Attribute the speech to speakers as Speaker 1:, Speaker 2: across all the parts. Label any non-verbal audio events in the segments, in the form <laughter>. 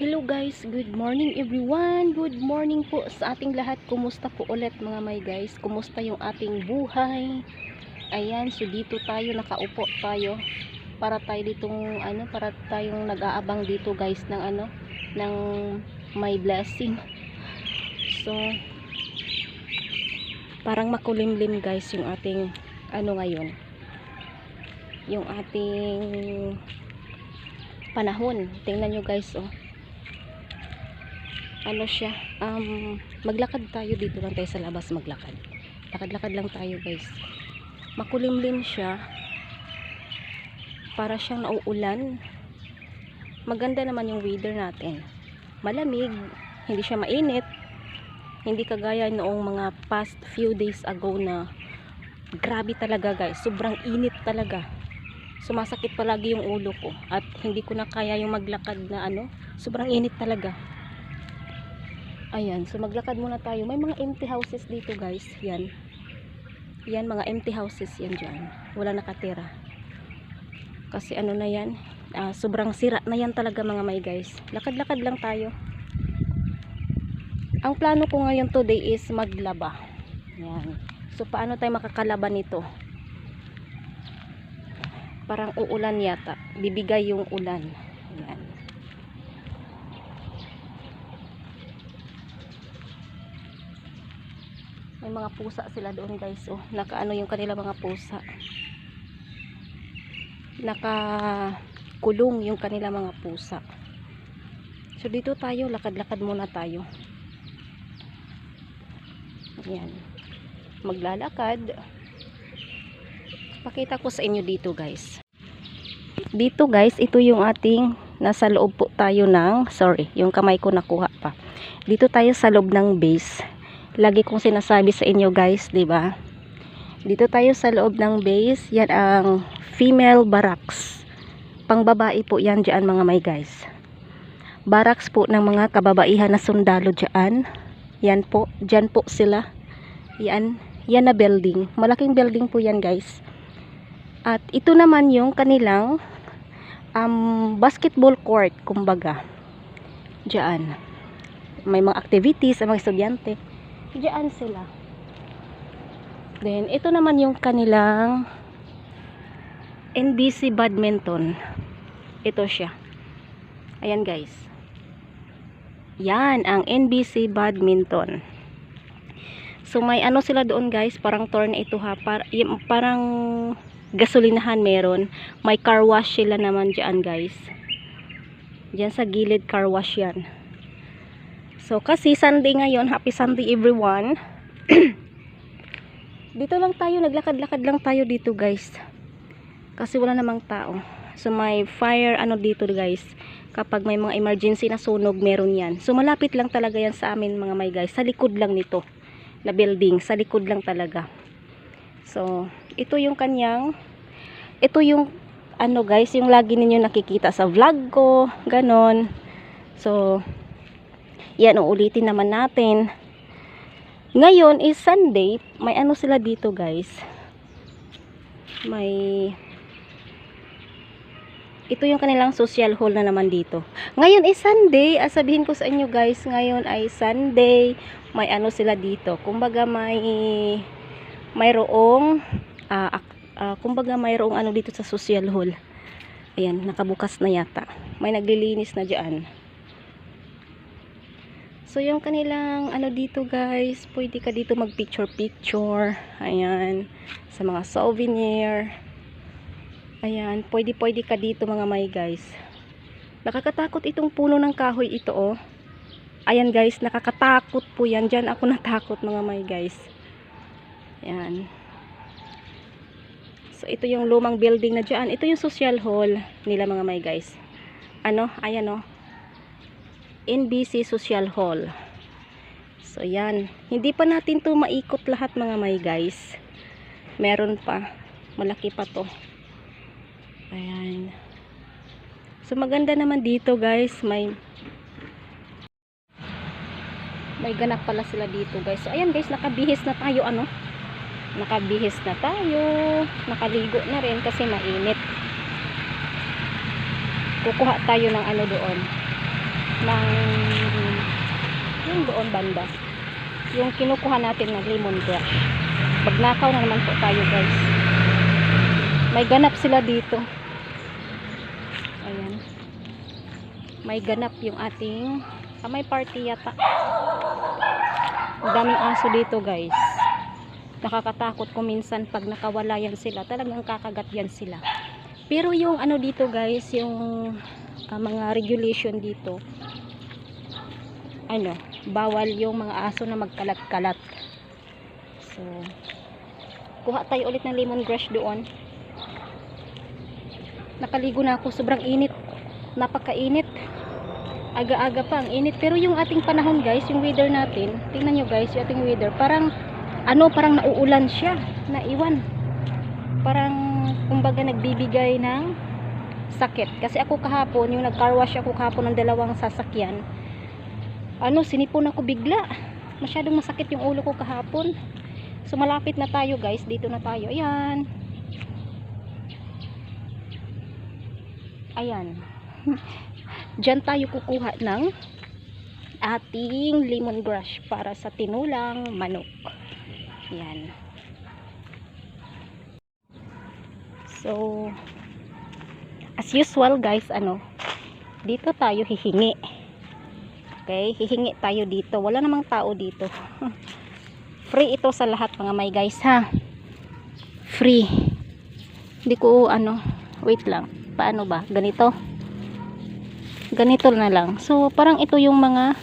Speaker 1: Hello guys, good morning everyone. Good morning po sa ating lahat. Kumusta po ulit mga may guys? Kumusta yung ating buhay? Ayan, so dito tayo nakaupo tayo para tayo ditong ano, para tayong nag-aabang dito guys ng ano, ng may blessing. So parang makulimlim guys yung ating ano ngayon. Yung ating panahon. Tingnan nyo guys, oh ano siya, um, maglakad tayo dito lang tayo sa labas maglakad. Lakad-lakad lang tayo guys. Makulimlim siya. Para siyang nauulan. Maganda naman yung weather natin. Malamig, hindi siya mainit. Hindi kagaya noong mga past few days ago na grabe talaga guys. Sobrang init talaga. Sumasakit palagi yung ulo ko at hindi ko na kaya yung maglakad na ano. Sobrang init talaga. Ayan, so maglakad muna tayo. May mga empty houses dito guys. Yan. Yan, mga empty houses yan dyan. Wala nakatira. Kasi ano na yan, ah, sobrang sira na yan talaga mga may guys. Lakad-lakad lang tayo. Ang plano ko ngayon today is maglaba. Yan. So paano tayo makakalaban nito? Parang uulan yata. Bibigay yung ulan. Yan. May mga pusa sila doon guys. Oh nakaano yung kanila mga pusa. Naka kulong yung kanila mga pusa. So dito tayo. Lakad-lakad muna tayo. Ayan. Maglalakad. Pakita ko sa inyo dito guys. Dito guys ito yung ating nasa loob po tayo ng sorry yung kamay ko nakuha pa. Dito tayo sa loob ng base lagi kong sinasabi sa inyo guys, 'di ba? Dito tayo sa loob ng base, yan ang female barracks. Pangbabae po yan diyan mga may guys. Barracks po ng mga kababaihan na sundalo diyan. Yan po, diyan po sila. Yan, yan na building. Malaking building po yan guys. At ito naman yung kanilang um, basketball court, kumbaga. Diyan. May mga activities ang mga estudyante Diyan sila. Then, ito naman yung kanilang NBC Badminton. Ito siya. Ayan guys. Yan, ang NBC Badminton. So, may ano sila doon guys, parang torn ito ha. Par parang gasolinahan meron. May car wash sila naman dyan guys. Diyan sa gilid car wash yan. So, kasi Sunday ngayon, happy Sunday everyone. <clears throat> dito lang tayo, naglakad-lakad lang tayo dito guys. Kasi wala namang tao. So, may fire ano dito guys. Kapag may mga emergency na sunog, meron yan. So, malapit lang talaga yan sa amin mga may guys. Sa likod lang nito. Na building. Sa likod lang talaga. So, ito yung kanyang, ito yung, ano guys, yung lagi ninyo nakikita sa vlog ko. Ganon. So, yan, uulitin naman natin. Ngayon is Sunday. May ano sila dito guys. May... Ito yung kanilang social hall na naman dito. Ngayon is Sunday. Ah, sabihin ko sa inyo guys, ngayon ay Sunday. May ano sila dito. Kumbaga may... Mayroong... Uh, uh, kumbaga mayroong ano dito sa social hall. Ayan, nakabukas na yata. May naglilinis na dyan. So, yung kanilang, ano dito guys, pwede ka dito mag-picture-picture. Ayan. Sa mga souvenir. Ayan. Pwede-pwede ka dito mga may guys. Nakakatakot itong puno ng kahoy ito oh. Ayan guys, nakakatakot po yan. Diyan ako <laughs> natakot mga may guys. Ayan. So, ito yung lumang building na dyan. Ito yung social hall nila mga may guys. Ano? Ayan oh. NBC Social Hall. So, yan. Hindi pa natin to maikot lahat mga may guys. Meron pa. Malaki pa to. Ayan. So, maganda naman dito guys. May may ganap pala sila dito guys. So, ayan guys. Nakabihis na tayo ano. Nakabihis na tayo. Nakaligo na rin kasi mainit. Kukuha tayo ng ano doon ng yung doon banda. Yung kinukuha natin na lemongrass magnakaw na naman po tayo guys. May ganap sila dito. Ayan. May ganap yung ating ah, may party yata. Ang daming aso dito guys. Nakakatakot ko minsan pag nakawala yan sila. Talagang kakagat yan sila. Pero yung ano dito guys yung ah, mga regulation dito ano bawal yung mga aso na magkalat-kalat. So kuha tayo ulit ng lemongrass doon. Nakaligo na ako sobrang init. Napakainit. Aga-aga pa ang init. Pero yung ating panahon guys yung weather natin tingnan nyo guys yung ating weather parang ano parang nauulan siya naiwan. Parang kumbaga nagbibigay ng sakit. Kasi ako kahapon yung nag car wash ako kahapon ng dalawang sasakyan ano sinipon ako bigla. Masyadong masakit yung ulo ko kahapon. So malapit na tayo guys. Dito na tayo. Ayan. Ayan. <laughs> Dyan tayo kukuha ng ating lemongrass para sa tinulang manok. Yan so as usual guys ano dito tayo hihingi okay hihingi tayo dito. Wala namang tao dito. <laughs> Free ito sa lahat mga may guys ha? Free. Hindi ko ano wait lang. Paano ba? Ganito? Ganito na lang. So parang ito yung mga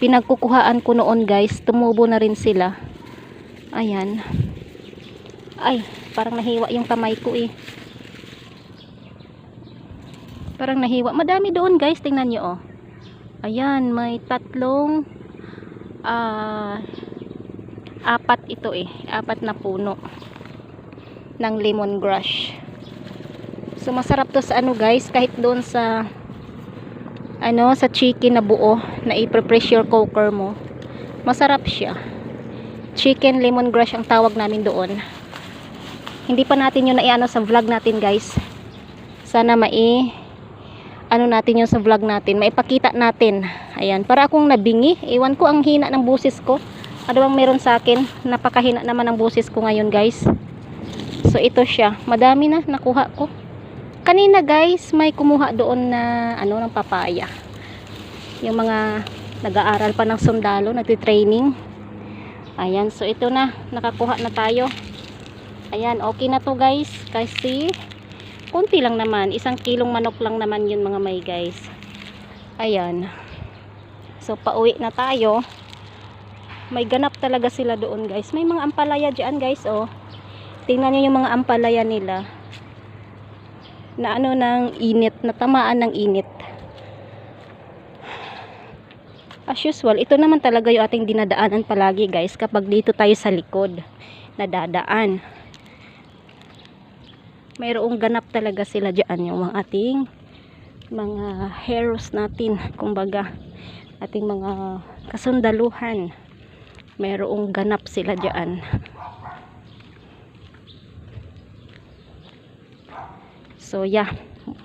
Speaker 1: pinagkukuhaan ko noon guys. Tumubo na rin sila. Ayan. Ay parang nahiwa yung kamay ko eh. Parang nahiwa. Madami doon guys. Tingnan nyo oh ayan may tatlong ah apat ito eh. Apat na puno ng lemongrass so masarap to sa ano guys kahit doon sa ano sa chicken na buo na i-pressure cooker mo masarap siya. Chicken lemongrass ang tawag namin doon. Hindi pa natin yun na i-ano sa vlog natin guys. Sana mai ano natin yung sa vlog natin maipakita natin. Ayan para akong nabingi. Iwan ko ang hina ng busis ko. Ano bang meron sa akin? Napakahina naman ang busis ko ngayon guys. So ito siya. Madami na nakuha ko. Kanina guys may kumuha doon na ano ng papaya. Yung mga nag-aaral pa ng sundalo nagtitraining. Ayan so ito na. Nakakuha na tayo. Ayan okay na to guys. Kasi konti lang naman. Isang kilong manok lang naman yun mga may guys. Ayan. So pauwi na tayo. May ganap talaga sila doon guys. May mga ampalaya dyan guys oh. Tingnan nyo yung mga ampalaya nila. Na ano ng init. Na tamaan ng init. As usual ito naman talaga yung ating dinadaanan palagi guys kapag dito tayo sa likod. Nadadaan mayroong ganap talaga sila dyan yung mga ating mga heroes natin kumbaga ating mga kasundaluhan. Mayroong ganap sila dyan. So yeah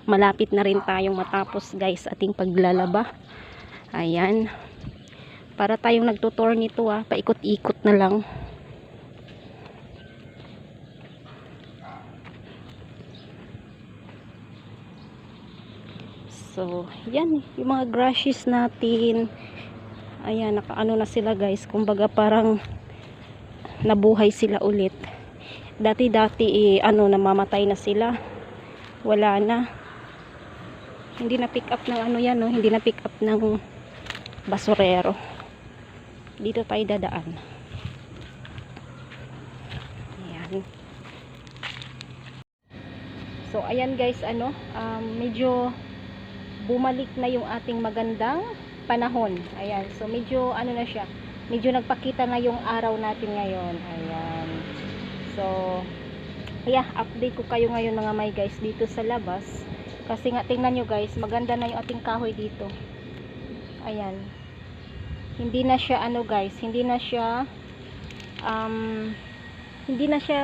Speaker 1: malapit na rin tayong matapos guys ating paglalaba. Ayan. Para tayong nagtutor nito ah paikot-ikot na lang So, yan yung mga grashes natin. Ayan, nakaano na sila guys. Kumbaga parang nabuhay sila ulit. Dati-dati eh, ano, namamatay na sila. Wala na. Hindi na pick up ng ano yan, no? Hindi na pick up ng basurero. Dito tayo dadaan. Ayan. So, ayan guys, ano, um, medyo bumalik na yung ating magandang panahon. Ayan. So, medyo ano na siya. Medyo nagpakita na yung araw natin ngayon. Ayan. So, yeah, update ko kayo ngayon mga may guys dito sa labas. Kasi nga, tingnan nyo guys, maganda na yung ating kahoy dito. Ayan. Hindi na siya ano guys, hindi na siya um, hindi na siya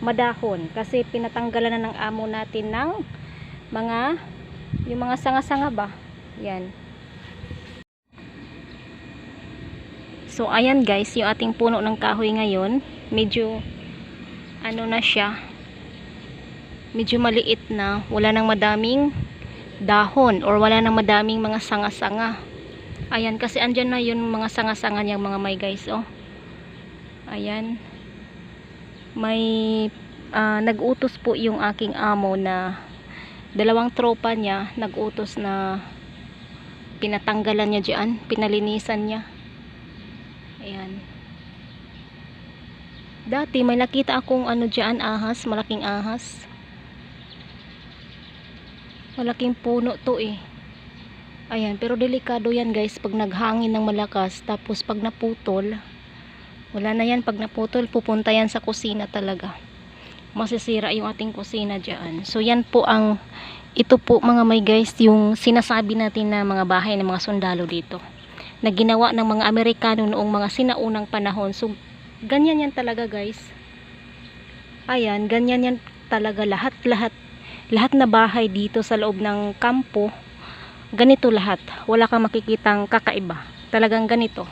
Speaker 1: madahon kasi pinatanggalan na ng amo natin ng mga yung mga sanga-sanga ba yan So, ayan guys, yung ating puno ng kahoy ngayon, medyo, ano na siya, medyo maliit na, wala nang madaming dahon, or wala nang madaming mga sanga-sanga. Ayan, kasi andyan na yung mga sanga-sanga niyang mga may guys, oh. Ayan. May, ah, nag-utos po yung aking amo na, dalawang tropa niya, nag-utos na, pinatanggalan niya dyan, pinalinisan niya. Ayan. Dati may nakita akong ano dyan, ahas, malaking ahas. Malaking puno to eh. Ayan, pero delikado yan guys pag naghangin ng malakas, tapos pag naputol, wala na yan pag naputol, pupunta yan sa kusina talaga. Masisira yung ating kusina dyan. So yan po ang, ito po mga may guys, yung sinasabi natin na mga bahay ng mga sundalo dito na ginawa ng mga Amerikano noong mga sinaunang panahon. So, ganyan yan talaga guys. Ayan, ganyan yan talaga lahat-lahat. Lahat na bahay dito sa loob ng kampo, ganito lahat. Wala kang makikitang kakaiba. Talagang ganito.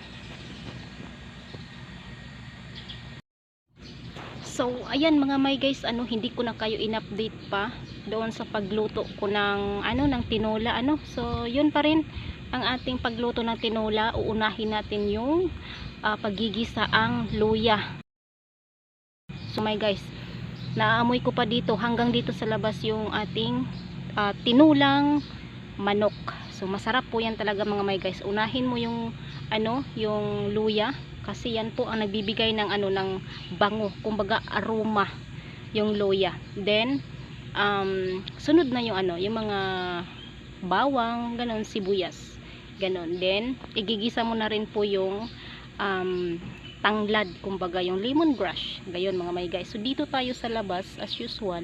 Speaker 1: So, ayan mga may guys, ano, hindi ko na kayo in-update pa doon sa pagluto ko ng, ano, ng tinola, ano. So, yun pa rin ang ating pagluto ng tinola. Uunahin natin yung uh, pagigisaang luya. So, my guys, naamoy ko pa dito, hanggang dito sa labas yung ating uh, tinulang manok. So, masarap po yan talaga mga may guys. Unahin mo yung, ano, yung luya kasi yan po ang nagbibigay ng ano ng bango kumbaga aroma yung loya. Then um, sunod na yung ano yung mga bawang ganon sibuyas ganon then igigisa mo na rin po yung um, tanglad kumbaga yung lemongrass gayon mga may guys so dito tayo sa labas as usual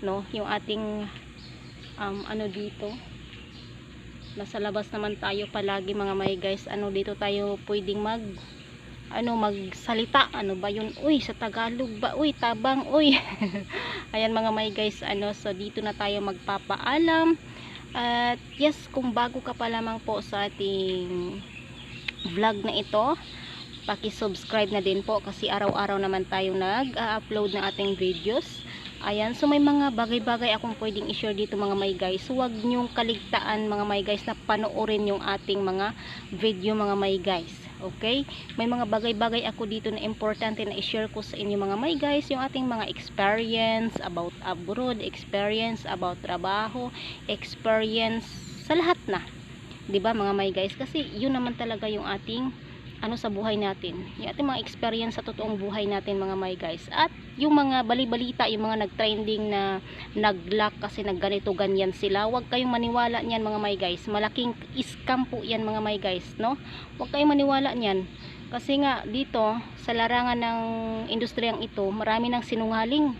Speaker 1: no yung ating um, ano dito. Nasa labas naman tayo palagi mga may guys ano dito tayo pwedeng mag ano magsalita. Ano ba yun? Uy sa Tagalog ba? Uy tabang uy. <laughs> Ayan mga may guys ano so dito na tayo magpapaalam. At yes kung bago ka pa lamang po sa ating vlog na ito paki-subscribe na din po kasi araw-araw naman tayo nag-upload ng ating videos. Ayan so may mga bagay-bagay akong pwedeng i-share dito mga may guys. Huwag nyong kaligtaan mga may guys na panoorin yung ating mga video mga may guys okay? May mga bagay-bagay ako dito na importante na i-share ko sa inyo mga may guys. Yung ating mga experience about abroad experience about trabaho experience sa lahat na. 'di ba mga may guys? Kasi yun naman talaga yung ating ano sa buhay natin. Yung ating mga experience sa totoong buhay natin mga may guys. At yung mga bali-balita yung mga nag-trending na nag-lock kasi nagganito ganyan sila wag kayong maniwala niyan mga may guys. Malaking scam po yan mga may guys no? Wag kayong maniwala niyan. Kasi nga dito sa larangan ng industriyang ito marami ng sinungaling.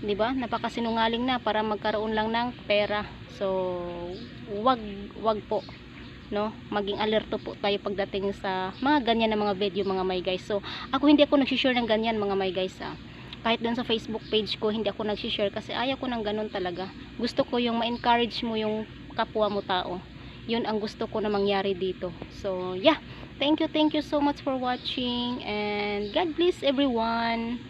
Speaker 1: 'di ba? Napakasinungaling na para magkaroon lang ng pera. So wag wag po no? Maging alerto po tayo pagdating sa mga ganyan na mga video mga may guys. So ako hindi ako nag-share ng ganyan mga may guys ah. Kahit dun sa Facebook page ko hindi ako nag-share kasi ayaw ko ng ganun talaga. Gusto ko yung ma-encourage mo yung kapwa mo tao. Yun ang gusto ko na mangyari dito. So yeah. Thank you thank you so much for watching and God bless everyone